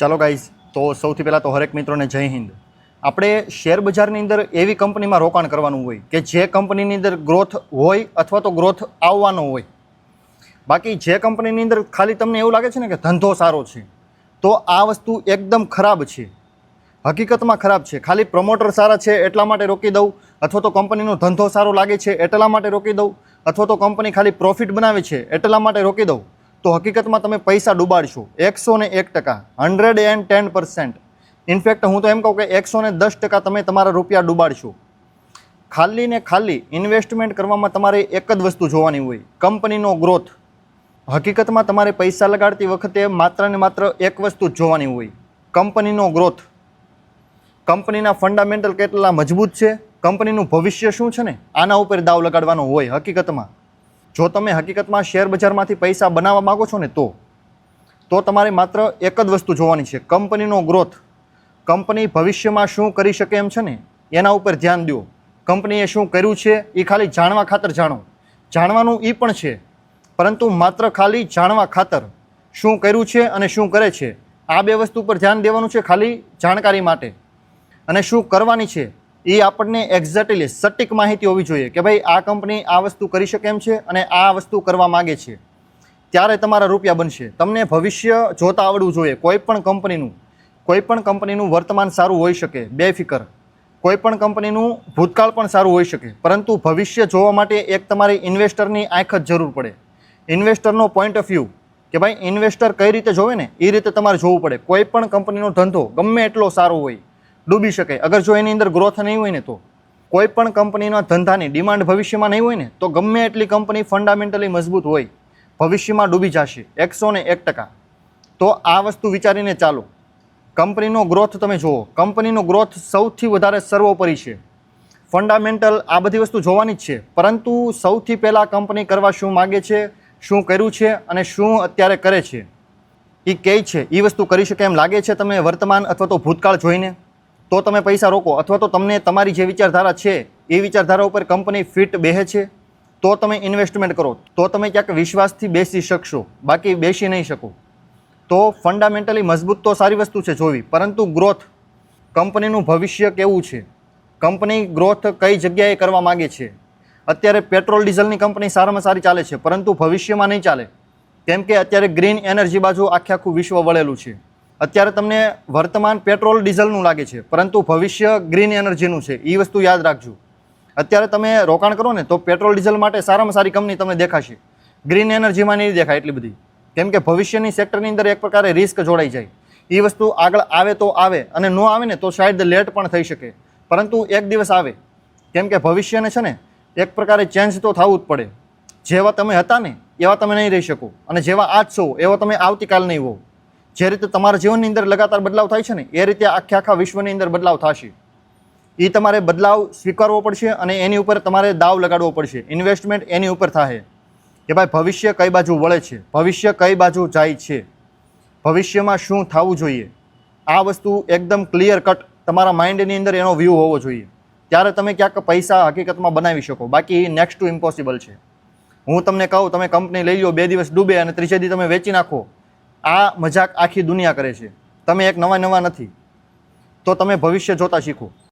ચાલો ગાઈઝ તો સૌથી પહેલાં તો હરેક મિત્રોને જય હિન્દ. આપણે શેર બજારની અંદર એવી કંપનીમાં રોકાણ કરવાનું હોય કે જે કંપનીની અંદર ગ્રોથ હોય અથવા તો ગ્રોથ આવવાનો હોય. બાકી જે કંપનીની અંદર ખાલી તમને એવું લાગે છે ને કે ધંધો સારો છે, તો આ વસ્તુ એકદમ ખરાબ છે. હકીકતમાં ખરાબ છે. ખાલી પ્રમોટર સારા છે એટલા માટે રોકી દઉં, અથવા તો કંપનીનો ધંધો સારો લાગે છે એટલા માટે રોકી દઉં, અથવા તો કંપની ખાલી પ્રોફિટ બનાવે છે એટલા માટે રોકી દઉં. તો હકીકતમાં તમે પૈસા ડૂબાડશો. એકસો ને એક ટકા. Hundred and ten percent in fact હું તો એમ કહું કે એકસો ને દસ ટકા તમે તમારા રૂપિયા ડૂબાડશો. ખાલી ને ખાલી ઇન્વેસ્ટમેન્ટ કરવામાં તમારે એક જ વસ્તુ જોવાની હોય. કંપનીનો ગ્રોથ હકીકતમાં તમારે પૈસા લગાડતી વખતે માત્ર ને માત્ર એક વસ્તુ જ જોવાની હોય. કંપનીનો ગ્રોથ કંપનીના ફંડામેન્ટલ કેટલા મજબૂત છે? કંપનીનું ભવિષ્ય શું છે ને? આના ઉપર દાવ લગાડવાનો હોય હકીકતમાં. જો તમે હકીકતમાં શેર બજારમાંથી પૈસા બનાવવા માગો છો ને તો તો તમારે માત્ર એક જ વસ્તુ જોવાની છે, કંપનીનો ગ્રોથ. કંપની ભવિષ્યમાં શું કરી શકે એમ છે ને, એના ઉપર ધ્યાન દો. કંપનીએ શું કર્યું છે એ ખાલી જાણવા ખાતર જાણો. જાણવાનું એ પણ છે, પરંતુ માત્ર ખાલી જાણવા ખાતર. શું કર્યું છે અને શું કરે છે, આ બે વસ્તુ પર ધ્યાન દેવાનું છે ખાલી જાણકારી માટે. અને શું કરવાની છે એ આપણને એક્ઝેક્ટલી સટીક માહિતી હોવી જોઈએ કે ભાઈ આ કંપની આ વસ્તુ કરી શકે એમ છે અને આ વસ્તુ કરવા માગે છે. ત્યારે તમારા રૂપિયા બનશે. તમને ભવિષ્ય જોતા આવડવું જોઈએ. કોઈ પણ કંપનીનું, કોઈ પણ કંપનીનું વર્તમાન સારું હોઈ શકે. બેફિકર. કોઈ પણ કંપનીનું ભૂતકાળ પણ સારું હોઈ શકે. પરંતુ ભવિષ્ય જોવા માટે એક તમારી ઇન્વેસ્ટરની આંખ જ જરૂર પડે. ઇન્વેસ્ટરનો પોઈન્ટ ઓફ વ્યૂ કે ભાઈ ઇન્વેસ્ટર કઈ રીતે જોવે ને? એ રીતે તમારે જોવું પડે. કોઈ પણ કંપનીનો ધંધો ગમે એટલો સારો હોય ડૂબી શકે. અગર જો એની અંદર ગ્રોથ નહીં હોય ને તો. કોઈ પણ કંપનીના ધંધાની ડિમાન્ડ ભવિષ્યમાં નહીં હોય ને, તો ગમે એટલી કંપની ફંડામેન્ટલી મજબૂત હોય, ભવિષ્યમાં ડૂબી જશે. એકસો ને એક ટકા. તો આ વસ્તુ વિચારીને ચાલો. કંપનીનો ગ્રોથ તમે જુઓ. કંપનીનો ગ્રોથ સૌથી વધારે સર્વોપરી છે. ફંડામેન્ટલ આ બધી વસ્તુ જોવાની જ છે. પરંતુ સૌથી પહેલાં કંપની કરવા શું માગે છે, શું કર્યું છે અને શું અત્યારે કરે છે? એ કહે છે એ વસ્તુ કરી શકે એમ લાગે છે તમે વર્તમાન અથવા તો ભૂતકાળ જોઈને? તો તમે પૈસા રોકો. અથવા તો તમને તમારી જે વિચારધારા છે, એ વિચારધારા ઉપર કંપની ફિટ બેહે છે, તો તમે ઇન્વેસ્ટમેન્ટ કરો. તો તમે ક્યાંક વિશ્વાસથી બેસી શકશો. બાકી બેસી નહીં શકો. તો ફંડામેન્ટલી મજબૂત તો સારી વસ્તુ છે જોવી. પરંતુ ગ્રોથ કંપનીનું ભવિષ્ય કેવું છે? કંપની ગ્રોથ કઈ જગ્યાએ કરવા માગે છે? અત્યારે પેટ્રોલ, ડીઝલની કંપની સારામાં સારી ચાલે છે, પરંતુ ભવિષ્યમાં નહીં ચાલે. કેમ કે અત્યારે ગ્રીન એનર્જી બાજુ આખે આખું વિશ્વ વળેલું છે. અત્યારે તમને વર્તમાન પેટ્રોલ, ડીઝલનું લાગે છે, પરંતુ ભવિષ્ય ગ્રીન એનર્જીનું છે એ વસ્તુ યાદ રાખજો. અત્યારે તમે રોકાણ કરો ને તો પેટ્રોલ, ડીઝલ માટે સારામાં સારી કંપની તમને દેખાશે. ગ્રીન એનર્જીમાં નહીં દેખાય એટલી બધી. કેમ કે ભવિષ્યની સેક્ટરની અંદર એક પ્રકારે રિસ્ક જોડાઈ જાય. એ વસ્તુ આગળ આવે તો આવે અને ન આવે ને તો શાયદ લેટ પણ થઈ શકે. પરંતુ એક દિવસ આવે. કેમ કે ભવિષ્યને છે ને, એક પ્રકારે ચેન્જ તો થવું જ પડે. જેવા તમે હતા ને, એવા તમે નહીં રહી શકો. અને જેવા આજ છો, એવા તમે આવતીકાલ નહીં હો જે રીતે તમારા જીવનની અંદર લગાતાર બદલાવ થાય છે ને, એ રીતે આખે આખા વિશ્વની અંદર બદલાવ થશે. એ તમારે બદલાવ સ્વીકારવો પડશે અને એની ઉપર તમારે દાવ લગાડવો પડશે. ઇન્વેસ્ટમેન્ટ એની ઉપર થાય કે ભાઈ ભવિષ્ય કઈ બાજુ વળે છે? ભવિષ્ય કઈ બાજુ જાય છે? ભવિષ્યમાં શું થવું જોઈએ? આ વસ્તુ એકદમ ક્લિયર કટ તમારા માઇન્ડની અંદર એનો વ્યૂ હોવો જોઈએ. ત્યારે તમે ક્યાંક પૈસા હકીકતમાં બનાવી શકો. બાકી નેક્સ્ટ ટુ ઇમ્પોસિબલ છે. હું તમને કહું, તમે કંપની લઈ લો બે દિવસ ડૂબે અને ત્રીજે દી તમે વેચી નાખો. આ મજાક આખી દુનિયા કરે છે. તમે એક નવા નવા નથી. તો તમે ભવિષ્ય જોતા શીખો.